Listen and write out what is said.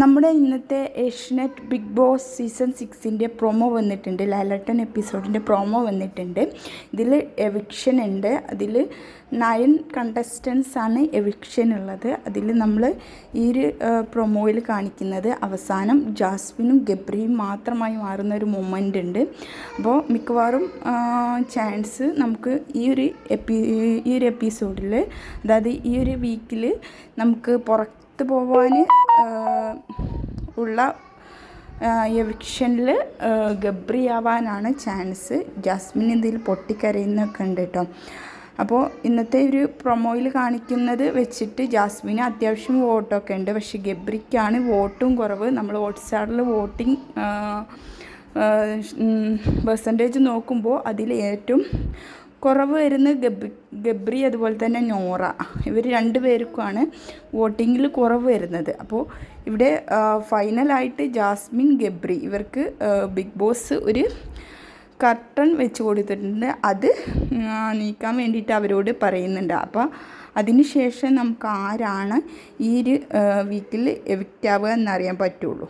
നമ്മുടെ ഇന്നത്തെ Asianet Bigg Boss season സിക്സിന്റെ പ്രൊമോ വന്നിട്ടുണ്ട്. ലാലട്ടൻ എപ്പിസോഡിന്റെ പ്രൊമോ വന്നിട്ടുണ്ട്. ഇതിൽ എവിക്ഷൻ ഉണ്ട്. അതിൽ നയൻ കണ്ടസ്റ്റൻസ് ആണ് എവിക്ഷൻ ഉള്ളത്. അതിൽ നമ്മൾ ഈ ഒരു പ്രൊമോയിൽ കാണിക്കുന്നത് അവസാനം ജാസ്മിനും ഗബ്രിയും മാത്രമായി മാറുന്ന ഒരു മൊമെന്റ് ഉണ്ട്. അപ്പോൾ മിക്കവാറും ചാൻസ് നമുക്ക് ഈ ഒരു എപ്പി ഈ ഒരു എപ്പിസോഡിൽ അതായത് ഈ ഒരു വീക്കിൽ നമുക്ക് പുറത്ത് പോകാൻ ഉള്ള എവിക്ഷനിൽ ഗബ്രിയാവാനാണ് ചാൻസ്. ജാസ്മിൻ ഇതിൽ പൊട്ടിക്കരയുന്നൊക്കെ ഉണ്ട് കേട്ടോ അപ്പോൾ ഇന്നത്തെ ഒരു പ്രൊമോയിൽ കാണിക്കുന്നത് വെച്ചിട്ട് ജാസ്മിന് അത്യാവശ്യം വോട്ടൊക്കെ ഉണ്ട്. പക്ഷേ ഗബ്രിക്കാണ് വോട്ടും കുറവ്. നമ്മൾ ഹോട്ട്സ്റ്റാറിൽ വോട്ടിംഗ് പെർസെന്റേജ് നോക്കുമ്പോൾ അതിൽ ഏറ്റവും കുറവ് വരുന്നത് ഗബ്രി ഗബ്രി അതുപോലെ തന്നെ നോറ. ഇവർ രണ്ട് പേർക്കുമാണ് വോട്ടിങ്ങിൽ കുറവ് വരുന്നത്. അപ്പോൾ ഇവിടെ ഫൈനലായിട്ട് ജാസ്മിൻ ഗബ്രി ഇവർക്ക് ബിഗ് ബോസ് ഒരു കർട്ടൺ വെച്ച് കൊടുത്തിട്ടുണ്ട്. അത് നീക്കാൻ വേണ്ടിയിട്ട് അവരോട് പറയുന്നുണ്ട്. അപ്പോൾ അതിനുശേഷം നമുക്ക് ആരാണ് ഈ ഒരു വീക്കിൽ എവിക്റ്റാവുക എന്നറിയാൻ പറ്റുള്ളൂ.